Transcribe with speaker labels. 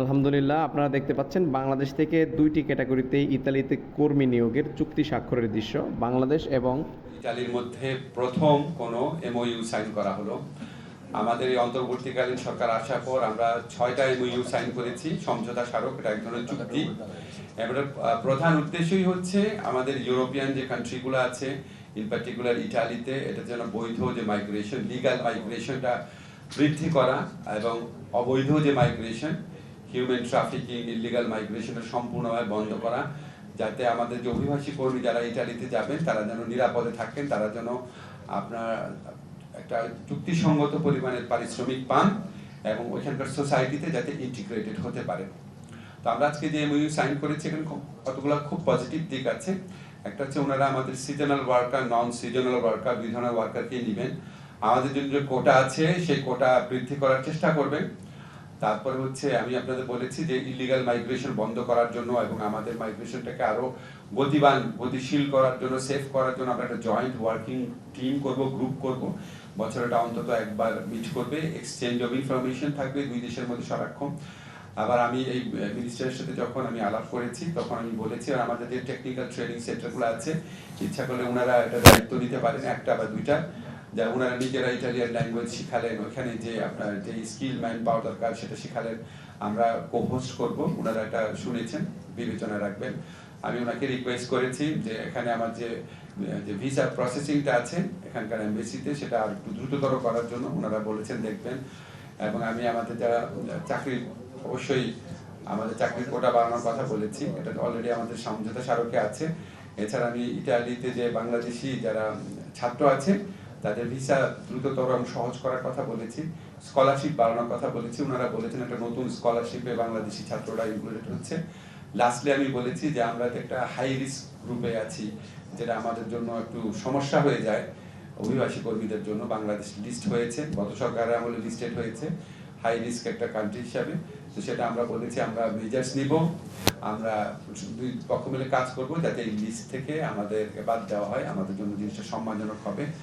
Speaker 1: আলহামদুলিল্লাহ, আপনারা দেখতে পাচ্ছেন বাংলাদেশ থেকে দুইটি ক্যাটাগরিতে ইতালিতে কর্মী নিয়োগের চুক্তি স্বাক্ষরের দৃশ্য। বাংলাদেশ এবং
Speaker 2: ইতালির মধ্যে প্রথম কোনো এমওইউ সাইন করা হলো। আমাদের এই অন্তর্বর্তীকালীন সরকার আসার পর আমরা ছয়টা এমওইউ সাইন করেছি, সমঝোতা স্মারক, এটা এক ধরনের চুক্তি। এবারে প্রধান উদ্দেশ্যই হচ্ছে আমাদের ইউরোপিয়ান যে কান্ট্রিগুলো আছে ইন পার্টিকুলার ইটালিতে, এটা যেন বৈধ যে মাইগ্রেশন লিগাল মাইগ্রেশনটা বৃদ্ধি করা এবং অবৈধ যে মাইগ্রেশন হিউম্যান ট্রাফিকিং ইলিগাল মাইগ্রেশনটা সম্পূর্ণভাবে বন্ধ করা, যাতে আমাদের যে অভিবাসী কর্মী যারা ইটালিতে যাবেন, তারা যেন নিরাপদে থাকেন, তারা যেন আপনার একটা চুক্তিসঙ্গত পরিমাণের পারিশ্রমিক পান এবং ওইখানকার সোসাইটিতে যাতে ইন্টিগ্রেটেড হতে পারে। তো আমরা আজকে যে এমইউ সাইন করেছি, এখানে কতগুলো খুব পজিটিভ দিক আছে। একটা হচ্ছে ওনারা আমাদের seasonal worker non seasonal worker ধরনের ওয়ার্কারকে নেবেন। আমাদের জন্য যে কোটা আছে, সেই কোটা বৃদ্ধি করার চেষ্টা করবেন। তারপরে হচ্ছে আমি আপনাদের বলেছি যে ইলিগাল মাইগ্রেশন বন্ধ করার জন্য এবং আমাদের মাইগ্রেশনটাকে আরও গতিবান, গতিশীল করার জন্য সেফ করার জন্য আমরা একটা জয়েন্ট ওয়ার্কিং টিম করব গ্রুপ করব। বছরটা অন্তত একবার মিট করবে এক্সচেঞ্জ অফ ইনফরমেশন থাকবে, দুই দেশের মধ্যে সারাক্ষণ। আবার আমি এই মিনিস্টারের সাথে যখন আমি আলাপ করেছি, তখন আমি বলেছি, আর আমাদের যে টেকনিক্যাল ট্রেনিং সেন্টারগুলো আছে, ইচ্ছা করলে ওনারা একটা দায়িত্ব নিতে পারেন, একটা বা দুইটা। যা ওনারা নিজেরা ইটালিয়ান ল্যাঙ্গুয়েজ শিখালেন ওখানে যে আপনার যে স্কিল ম্যান পাওয়া দরকার, সেটা শিখালেন, আমরা কোহোস্ট করব। ওনারা এটা শুনেছেন বিবেচনা রাখবেন। আমি ওনাকে রিকোয়েস্ট করেছি যে এখানে আমার যে যে ভিসা প্রসেসিংটা আছে, এখানকার এমবেসিতে সেটা আর একটু দ্রুততর করার জন্য ওনারা বলেছেন, দেখবেন। এবং আমি আমাদের যারা চাকরি, অবশ্যই আমাদের চাকরির কোটা বাড়ানোর কথা বলেছি, এটা অলরেডি আমাদের সমঝোতা স্মারকে আছে। এছাড়া আমি ইটালিতে যে বাংলাদেশি যারা ছাত্র আছে তাদের ভিসা দ্রুততর এবং সহজ করার কথা বলেছি স্কলারশিপ বাড়ানোর কথা বলেছি। ওনারা বলেছেন একটা নতুন স্কলারশিপে বাংলাদেশি ছাত্ররা ইনক্লুডেড হচ্ছে। লাস্টলি আমি বলেছি যে আমরা তো একটা হাই রিস্ক গ্রুপে আছি, যেটা আমাদের জন্য একটু সমস্যা হয়ে যায়। অভিবাসী কর্মীদের জন্য বাংলাদেশ লিস্ট হয়েছে, গত সরকারের আমলে লিস্টেড হয়েছে হাই রিস্ক একটা কান্ট্রি হিসাবে। তো সেটা আমরা বলেছি, আমরা মেজার্স নিব, আমরা দুই পক্ষ মিলে কাজ করব, যাতে এই লিস্ট থেকে আমাদের বাদ দেওয়া হয়। আমাদের জন্য জিনিসটা সম্মানজনক হবে।